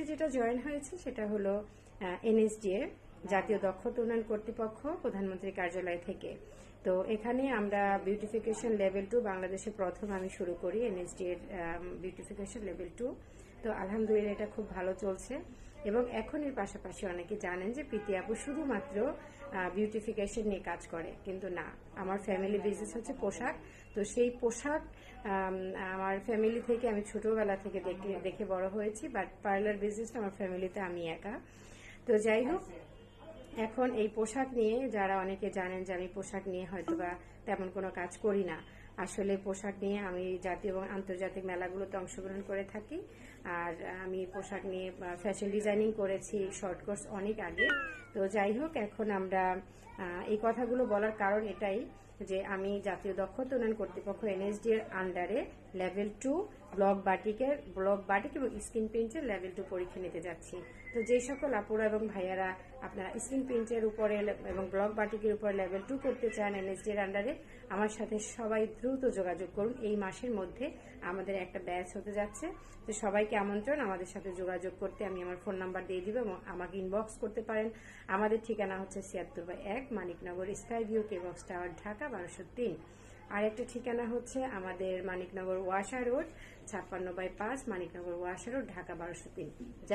যেটা জয়েন হয়েছে সেটা হলো এনএসডিএ জাতীয় দক্ষতা উন্নয়ন কর্তৃপক্ষ প্রধানমন্ত্রী কার্যালয় থেকে। তো এখানে আমরা বিউটিফিকেশন লেভেল টু বাংলাদেশে প্রথম আমি শুরু করি এনএসডি এর বিউটিফিকেশন লেভেল টু তো আলহামদুলিল্লাহ এটা খুব ভালো চলছে। এবং এখন এর পাশাপাশি অনেকে জানেন যে প্রীতি আপু শুধুমাত্র বিউটিফিকেশন নিয়ে কাজ করে, কিন্তু না। আমার ফ্যামিলি বিজনেস হচ্ছে পোশাক। তো সেই পোশাক আমার ফ্যামিলি থেকে আমি ছোটোবেলা থেকে দেখে দেখে বড় হয়েছি বাট পার্লার বিজনেসটা আমার ফ্যামিলিতে আমি একা। তো যাই হোক এখন এই পোশাক নিয়ে যারা অনেকে জানেন যে আমি পোশাক নিয়ে হয়তো বা তেমন কোনো কাজ করি না। আসলে পোশাক নিয়ে আমি জাতীয় এবং আন্তর্জাতিক মেলাগুলোতে অংশগ্রহণ করে থাকি। আর আমি পোশাক নিয়ে ফ্যাশন ডিজাইনিং করেছি শর্ট কোর্স অনেক আগে। তো যাই হোক, এখন আমরা এই কথাগুলো বলার কারণ এটাই যে আমি জাতীয় দক্ষতা উন্নয়ন কর্তৃপক্ষ এনএসডি এর আন্ডারে লেভেল টু ব্লক বাটিকের ব্লক বাটিক এবং স্ক্রিন প্রিন্টের লেভেল টু পরীক্ষা নিতে যাচ্ছি। তো যে সকল আপুরা এবং ভাইয়ারা আপনারা স্ক্রিন প্রিন্টের উপরে এবং ব্লক বাটিকের উপর লেভেল টু করতে চান এনএসডি এর আন্ডারে আমার সাথে সবাই দ্রুত যোগাযোগ করুন। এই মাসের মধ্যে আমাদের একটা ব্যাচ হতে যাচ্ছে। তো সবাইকে আমন্ত্রণ, আমাদের সাথে যোগাযোগ করতে আমি আমার ফোন নাম্বার দিয়ে দিব এবং আমাকে ইনবক্স করতে পারেন। আমাদের ঠিকানা হচ্ছে ছিয়াত্তর বাই এক, মানিকনগর স্কাই ভিউ কেবক্স টাওয়ার, ঢাকা বারোশো তিন। আর একটা ঠিকানা হচ্ছে আমাদের মানিকনগর ওয়াশা রোড, ছাপ্পান্ন বাই পাঁচ মানিকনগর ওয়াশা রোড, ঢাকা বারোশো তিন।